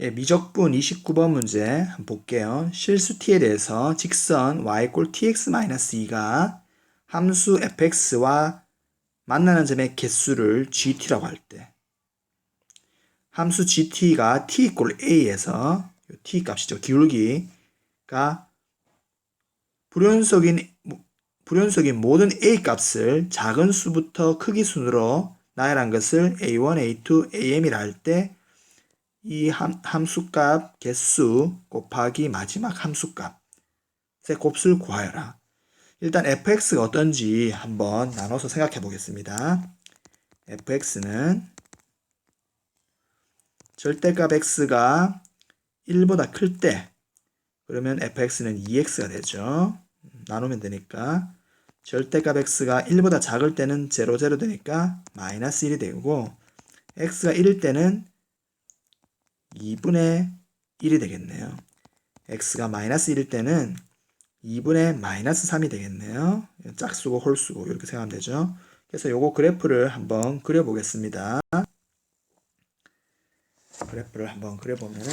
예, 미적분 29번 문제 볼게요. 실수 t에 대해서 직선 y 꼴 tx-2가 함수 fx와 만나는 점의 개수를 gt라고 할 때 함수 gt가 t 이꼴 a에서 요 t 값이죠. 기울기가 불연속인 불연속인 모든 a 값을 작은 수부터 크기 순으로 나열한 것을 a1, a2, am이라 할때 이 함수값 개수 곱하기 마지막 함수값의 곱수를 구하여라. 일단 fx가 어떤지 한번 나눠서 생각해 보겠습니다. fx는 절대값 x가 1보다 클 때 그러면 fx는 2x가 되죠. 나누면 되니까 절대값 x가 1보다 작을 때는 0, 0 되니까 마이너스 1이 되고 x가 1일 때는 2분의 1이 되겠네요. x가 마이너스 1일 때는 2분의 마이너스 3이 되겠네요. 짝수고 홀수고 이렇게 생각하면 되죠. 그래서 요거 그래프를 한번 그려보겠습니다. 그래프를 한번 그려보면은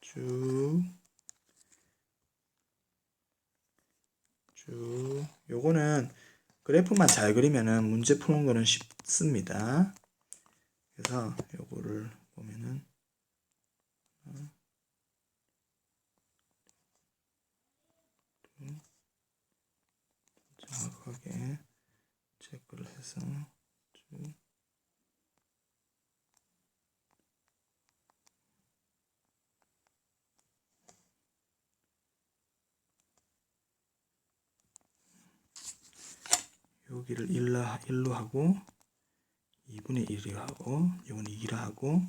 쭉, 쭉, 요거는 그래프만 잘 그리면은 문제 푸는 거는 쉽습니다. 그래서 요거를 보면은 어, 정확하게 체크를 해서 쭉 여기를 1로, 1로 하고 2분의 1이 하고 이건 2라 하고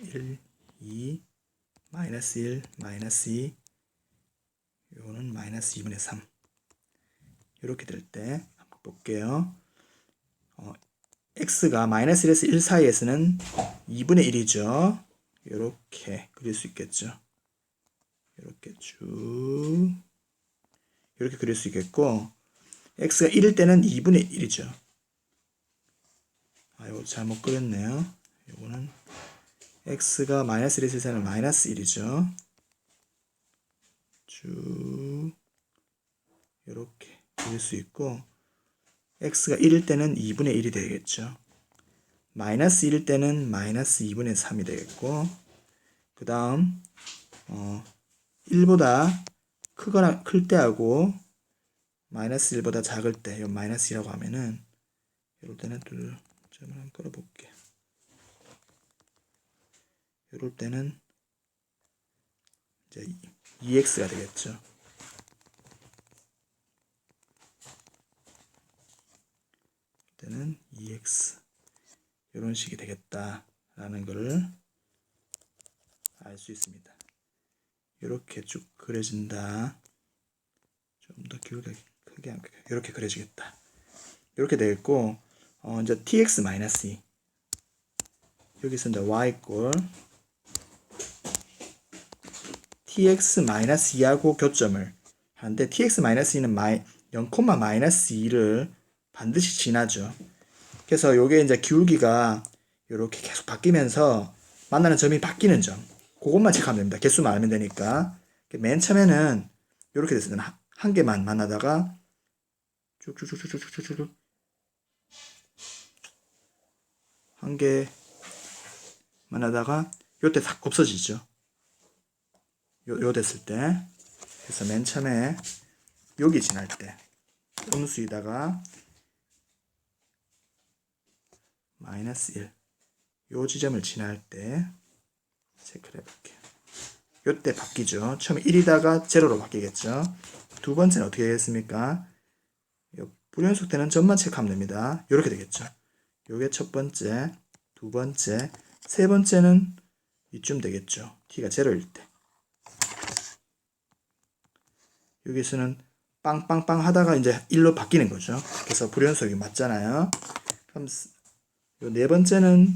1, 2, 마이너스 1, 마이너스 2 이거는 마이너스 2분의 3 이렇게 될 때 한번 볼게요. 어, x가 마이너스 1에서 1 사이에서는 2분의 1이죠. 이렇게 그릴 수 있겠죠. 이렇게 쭉 이렇게 그릴 수 있겠고 x가 1일 때는 2분의 1이죠. 아, 이거 잘못 그렸네요. 이거는 x가 마이너스 1에서 1는 마이너스 1이죠. 쭉 이렇게 그릴 수 있고 x가 1일 때는 2분의 1이 되겠죠. 마이너스 1일 때는 마이너스 2분의 3이 되겠고 그 다음 어, 1보다 크거나 클 때하고 마이너스 1보다 작을 때, 이 마이너스 2라고 하면은, 이럴 때는 둘 점을 한번 끌어볼게. 이럴 때는, 이제 2x가 되겠죠. 때는 2x. 이런 식이 되겠다라는 것을 알 수 있습니다. 이렇게 쭉 그려진다. 좀더기 울게 크게 이렇게 그려지겠다. 이렇게 되겠고 어, 이제 tx 마이너스 2 여기서 이제 y 꼴 tx 마이너스 2하고 교점을 하는데 tx 마이너스 2는 마이 0, 마이너스 2를 반드시 지나죠. 그래서 요게 이제 기울기가 이렇게 계속 바뀌면서 만나는 점이 바뀌는 점. 그것만 체크하면 됩니다. 개수만 알면 되니까. 맨 처음에는 이렇게 됐습니다. 한 개만 만나다가 쭉쭉쭉쭉쭉쭉쭉 한 개 만나다가 요때 싹 없어지죠. 요, 요 됐을 때 그래서 맨 처음에 여기 지날 때 음수에다가 마이너스 1. 요 지점을 지날 때 체크를 해볼게요. 요때 바뀌죠. 처음에 1이다가 제로로 바뀌겠죠. 두 번째는 어떻게 되겠습니까? 불연속 때는 점만 체크하면 됩니다. 이렇게 되겠죠. 요게 첫 번째, 두 번째, 세 번째는 이쯤 되겠죠. t가 제로일 때. 여기서는 빵빵빵 하다가 이제 1로 바뀌는 거죠. 그래서 불연속이 맞잖아요. 그럼 요 네 번째는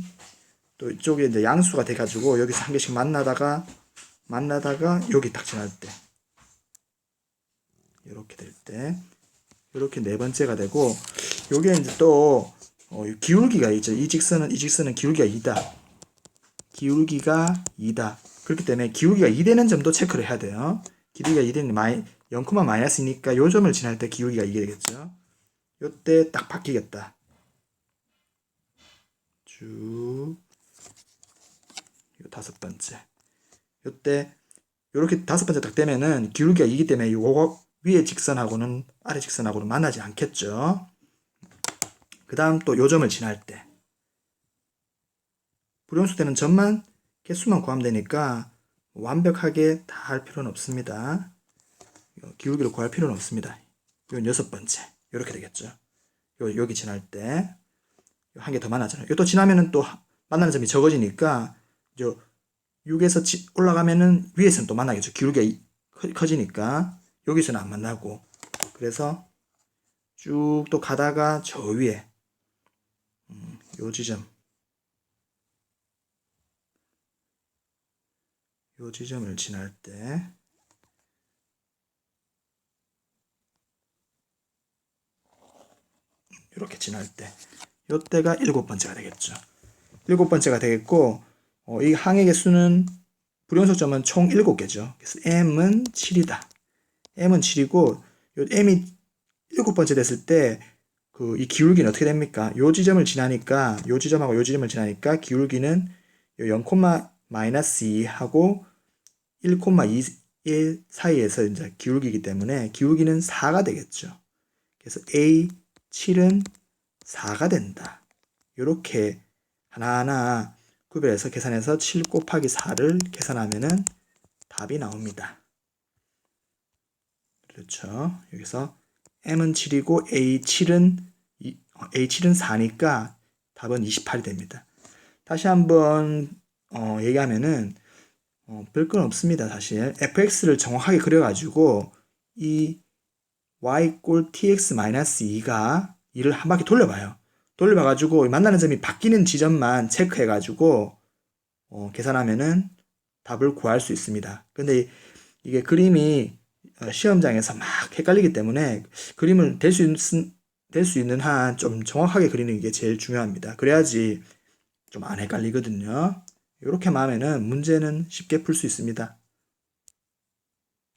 또 이쪽에 이제 양수가 돼가지고 여기서 한 개씩 만나다가 만나다가 여기 딱 지날 때 이렇게 될 때 이렇게 네 번째가 되고 요게 이제 또 어, 이 기울기가 있죠. 이 직선은 이 직선은 기울기가 2다. 기울기가 2다. 그렇기 때문에 기울기가 2 되는 점도 체크를 해야 돼요. 길이가 2 되는 마이 0, 마이너스니까 요 점을 지날 때 기울기가 2게 되겠죠. 요때 딱 바뀌겠다. 쭉. 요 다섯 번째. 요때 요렇게 다섯 번째 딱 되면은 기울기가 2기 때문에 요거 위에 직선하고는 아래 직선하고는 만나지 않겠죠. 그 다음 또 요 점을 지날 때. 불연수 때는 점만 개수만 구하면 되니까 완벽하게 다 할 필요는 없습니다. 기울기를 구할 필요는 없습니다. 이건 여섯 번째. 이렇게 되겠죠. 요, 여기 지날 때. 한 개더 만나잖아요. 요또 지나면은 또 만나는 점이 적어지니까, 저 6에서 지, 올라가면은 위에서는 또 만나겠죠. 기울기가 커지니까. 여기서는 안 만나고. 그래서 쭉 또 가다가 저 위에, 음, 요 지점. 요 지점을 지날 때, 이렇게 지날 때, 요때가 일곱 번째가 되겠죠. 일곱 번째가 되겠고, 어, 이 항의 개수는 불연속점은 총 일곱 개죠. 그래서 m은 7이다. M은 7이고, 요 m이 일곱 번째 됐을 때, 그, 이 기울기는 어떻게 됩니까? 요 지점을 지나니까, 요 지점하고 요 지점을 지나니까, 기울기는 요 0, 마이너스 2하고 1,2의 사이에서 이제 기울기이기 때문에 기울기는 4가 되겠죠. 그래서 A 7은 4가 된다. 이렇게 하나하나 구별해서 계산해서 7 곱하기 4를 계산하면은 답이 나옵니다. 그렇죠. 여기서 m은 7이고 a 7은 a 7은 4니까 답은 28이 됩니다. 다시 한번 어, 얘기하면은 어, 별건 없습니다, 사실. fx를 정확하게 그려가지고 이 y 꼴 tx 마이너스 2가 2를 한 바퀴 돌려봐요. 돌려봐가지고 만나는 점이 바뀌는 지점만 체크해가지고 어, 계산하면은 답을 구할 수 있습니다. 근데 이게 그림이 어, 시험장에서 막 헷갈리기 때문에 그림을 될 수 있는 될 수 있는 한 좀 정확하게 그리는 게 제일 중요합니다. 그래야지 좀 안 헷갈리거든요. 이렇게만 하면은 문제는 쉽게 풀 수 있습니다.